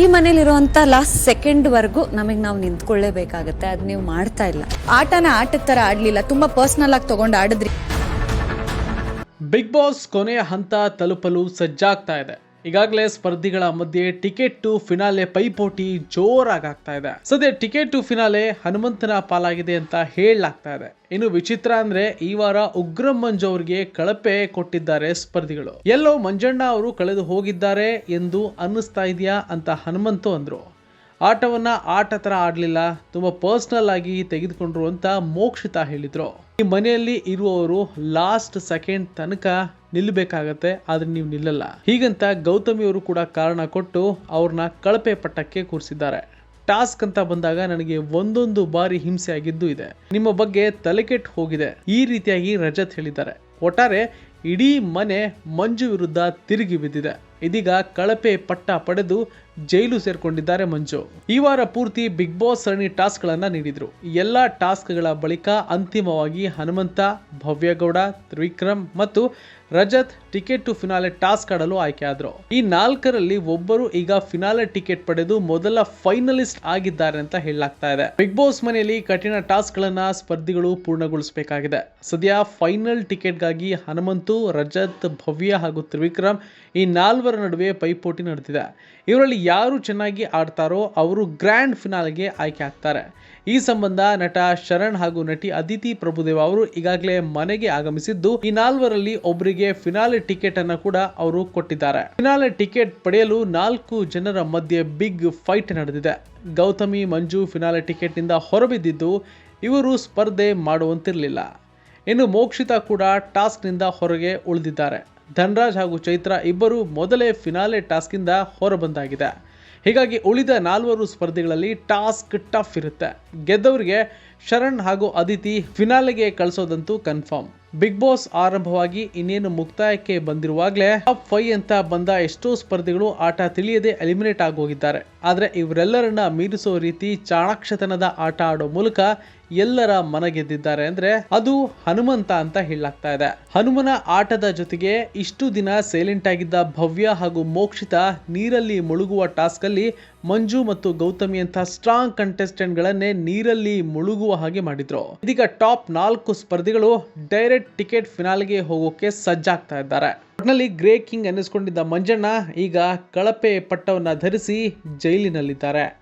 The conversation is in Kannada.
ಈ ಮನೇಲಿರುವಂತ ಲಾಸ್ಟ್ ಸೆಕೆಂಡ್ ವರೆಗೂ ನಮಗೆ ನಾವು ನಿಂತ್ಕೊಳ್ಳೇಬೇಕಾಗತ್ತೆ. ಅದ್ ನೀವು ಮಾಡ್ತಾ ಇಲ್ಲ. ಆಟನ ಆಟದ ತರ ಆಡ್ಲಿಲ್ಲ. ತುಂಬಾ ಪರ್ಸನಲ್ ಆಗಿ ತಗೊಂಡು ಆಡಿದ್ರಿ. ಬಿಗ್ ಬಾಸ್ ಕೊನೆಯ ಹಂತ ತಲುಪಲು ಸಜ್ಜಾಗ್ತಾ ಇದೆ. ಈಗಾಗಲೇ ಸ್ಪರ್ಧಿಗಳ ಮಧ್ಯೆ ಟಿಕೆಟ್ ಟು ಫಿನಾಲೆ ಪೈಪೋಟಿ ಜೋರಾಗಿ ಆಗ್ತಾ ಇದೆ. ಸದ್ಯ ಟಿಕೆಟ್ ಟು ಫಿನಾಲೆ ಹನುಮಂತನ ಪಾಲಾಗಿದೆ ಅಂತ ಹೇಳಲಾಗ್ತಾ ಇದೆ. ಇನ್ನು ವಿಚಿತ್ರ ಅಂದ್ರೆ ಈ ವಾರ ಉಗ್ರಂ ಮಂಜು ಅವರಿಗೆ ಕಳಪೆ ಕೊಟ್ಟಿದ್ದಾರೆ ಸ್ಪರ್ಧಿಗಳು. ಎಲ್ಲೋ ಮಂಜಣ್ಣ ಅವರು ಕಳೆದು ಹೋಗಿದ್ದಾರೆ ಎಂದು ಅನ್ನಿಸ್ತಾ ಇದೆಯಾ ಅಂತ ಹನುಮಂತು ಅಂದ್ರು. ಆಟವನ್ನ ಆಟ ತರ ಆಡ್ಲಿಲ್ಲ, ತುಂಬಾ ಪರ್ಸನಲ್ ಆಗಿ ತೆಗೆದುಕೊಂಡ್ರು ಅಂತ ಮೋಕ್ಷಿತಾ ಹೇಳಿದ್ರು. ಈ ಮನೆಯಲ್ಲಿ ಇರುವವರು ಲಾಸ್ಟ್ ಸೆಕೆಂಡ್ ತನಕ ನಿಲ್ಲಬೇಕಾಗತ್ತೆ, ಆದ್ರೆ ನೀವು ನಿಲ್ಲಲ್ಲ. ಹೀಗಂತ ಗೌತಮಿ ಅವರು ಕೂಡ ಕಾರಣ ಕೊಟ್ಟು ಅವ್ರನ್ನ ಕಳಪೆ ಪಟ್ಟಕ್ಕೆ ಕೂರಿಸಿದ್ದಾರೆ. ಟಾಸ್ಕ್ ಅಂತ ಬಂದಾಗ ನನಗೆ ಒಂದೊಂದು ಬಾರಿ ಹಿಂಸೆ ಆಗಿದ್ದು ಇದೆ. ನಿಮ್ಮ ಬಗ್ಗೆ ತಲೆಕೆಟ್ಟು ಹೋಗಿದೆ. ಈ ರೀತಿಯಾಗಿ ರಜತ್ ಹೇಳಿದ್ದಾರೆ. ಒಟ್ಟಾರೆ, ಇಡೀ ಮನೆ ಮಂಜು ವಿರುದ್ಧ ತಿರುಗಿ ಬಿದ್ದಿದೆ. ಇದೀಗ ಕಳಪೆ ಪಟ್ಟ ಪಡೆದು ಜೈಲು ಸೇರ್ಕೊಂಡಿದ್ದಾರೆ ಮಂಜು. ಈ ವಾರ ಪೂರ್ತಿ ಬಿಗ್ ಬಾಸ್ ಸರಣಿ ಟಾಸ್ಕ್ ಗಳನ್ನ ನೀಡಿದ್ರು ಎಲ್ಲಾ ಟಾಸ್ಕ್ಗಳ ಬಳಿಕ ಅಂತಿಮವಾಗಿ ಹನುಮಂತ, ಭವ್ಯಗೌಡ, ತ್ರಿವಿಕ್ರಮ್ ಮತ್ತು Rajath ticket to finale task ಆಡಲು ಆಯ್ಕೆಯಾದರು ಈ ನಾಲ್ಕರಲ್ಲಿ ಒಬ್ಬರು ಈಗ ಫಿನಾಲೆ ಟಿಕೆಟ್ ಪಡೆದು ಮೊದಲ ಫೈನಲಿಸ್ಟ್ ಆಗಿದ್ದಾರೆ ಅಂತ ಹೇಳಲಾಗ್ತಾ ಇದೆ. ಬಿಗ್ ಬಾಸ್ ಮನೆಯಲ್ಲಿ ಕಠಿಣ ಟಾಸ್ಕ್ ಗಳನ್ನ ಸ್ಪರ್ಧಿಗಳು ಪೂರ್ಣಗೊಳಿಸಬೇಕಾಗಿದೆ. ಸದ್ಯ ಫೈನಲ್ ಟಿಕೆಟ್ಗಾಗಿ ಹನುಮಂತು, ರಜತ್, ಭವ್ಯ ಹಾಗೂ ತ್ರಿವಿಕ್ರಮ್ ಈ ನಾಲ್ವರ ನಡುವೆ ಪೈಪೋಟಿ ನಡೆದಿದೆ. ಇವರಲ್ಲಿ ಯಾರು ಚೆನ್ನಾಗಿ ಆಡ್ತಾರೋ ಅವರು ಗ್ರ್ಯಾಂಡ್ ಫಿನಾಲ್ಗೆ ಆಯ್ಕೆ ಆಗ್ತಾರೆ. ಈ ಸಂಬಂಧ ನಟ ಶರಣ್ ಹಾಗೂ ನಟಿ ಅದಿತಿ ಪ್ರಭುದೇವ ಅವರು ಈಗಾಗಲೇ ಮನೆಗೆ ಆಗಮಿಸಿದ್ದು, ಈ ನಾಲ್ವರಲ್ಲಿ ಒಬ್ಬರಿಗೆ ಫಿನಾಲೆ ಟಿಕೆಟ್ ಅನ್ನು ಕೂಡ ಅವರು ಕೊಟ್ಟಿದ್ದಾರೆ. ಫಿನಾಲೆ ಟಿಕೆಟ್ ಪಡೆಯಲು ನಾಲ್ಕು ಜನರ ಮಧ್ಯೆ ಬಿಗ್ ಫೈಟ್ ನಡೆದಿದೆ. ಗೌತಮಿ, ಮಂಜು ಫಿನಾಲೆ ಟಿಕೆಟ್ನಿಂದ ಹೊರಬಿದ್ದಿದ್ದು ಇವರು ಸ್ಪರ್ಧೆ ಮಾಡುವಂತಿರಲಿಲ್ಲ. ಇನ್ನು ಮೋಕ್ಷಿತಾ ಕೂಡ ಟಾಸ್ಕ್ನಿಂದ ಹೊರಗೆ ಉಳಿದಿದ್ದಾರೆ. ಧನ್ರಾಜ್ ಹಾಗೂ ಚೈತ್ರ ಇಬ್ಬರು ಮೊದಲೇ ಫಿನಾಲೆ ಟಾಸ್ಕಿಂದ ಹೊರಬಂದಾಗಿದೆ. ಹೀಗಾಗಿ ಉಳಿದ ನಾಲ್ವರು ಸ್ಪರ್ಧಿಗಳಲ್ಲಿ ಟಾಸ್ಕ್ ಟಫ್ ಇರುತ್ತೆ. ಗೆದ್ದವರಿಗೆ ಶರಣ್ ಹಾಗೂ ಅದಿತಿ ಫಿನಾಲೆಗೆ ಕಳಿಸೋದಂತೂ ಕನ್ಫರ್ಮ್ ಬಿಗ್ ಬಾಸ್ ಆರಂಭವಾಗಿ ಇನ್ನೇನು ಮುಕ್ತಾಯಕ್ಕೆ ಬಂದಿರುವಾಗಲೇ ಟಾಪ್ ಫೈವ್ ಅಂತ ಬಂದ ಎಷ್ಟೋ ಸ್ಪರ್ಧಿಗಳು ಆಟ ತಿಳಿಯದೆ ಎಲಿಮಿನೇಟ್ ಆಗೋಗಿದ್ದಾರೆ. ಆದರೆ ಇವರೆಲ್ಲರನ್ನ ಮೀರಿಸೋ ರೀತಿ ಚಾಣಾಕ್ಷತನದ ಆಟ ಆಡೋ ಮೂಲಕ ಎಲ್ಲರ ಮನ ಗೆದ್ದಿದ್ದಾರೆ ಅಂದ್ರೆ ಅದು ಹನುಮಂತ ಅಂತ ಹೇಳಲಾಗ್ತಾ ಇದೆ. ಹನುಮನ ಆಟದ ಜೊತೆಗೆ ಇಷ್ಟು ದಿನ ಸೈಲೆಂಟ್ ಆಗಿದ್ದ ಭವ್ಯ ಹಾಗೂ ಮೋಕ್ಷಿತ ನೀರಲ್ಲಿ ಮುಳುಗುವ ಟಾಸ್ಕ್ ಅಲ್ಲಿ ಮಂಜು ಮತ್ತು ಗೌತಮಿ ಅಂತ ಸ್ಟ್ರಾಂಗ್ ಕಂಟೆಸ್ಟೆಂಟ್ ಗಳನ್ನೇ ನೀರಲ್ಲಿ ಮುಳುಗುವ ಹಾಗೆ ಮಾಡಿದ್ರು. ಇದೀಗ ಟಾಪ್ ನಾಲ್ಕು ಸ್ಪರ್ಧಿಗಳು ಡೈರೆಕ್ಟ್ ಟಿಕೆಟ್ ಫಿನಾಲ್ಗೆ ಹೋಗೋಕೆ ಸಜ್ಜಾಗ್ತಾ ಇದ್ದಾರೆ. ಒಟ್ನಲ್ಲಿ ಗ್ರೇ ಕಿಂಗ್ ಅನ್ನಿಸ್ಕೊಂಡಿದ್ದ ಮಂಜಣ್ಣ ಈಗ ಕಳಪೆ ಪಟ್ಟವನ್ನ ಧರಿಸಿ ಜೈಲಿನಲ್ಲಿದ್ದಾರೆ.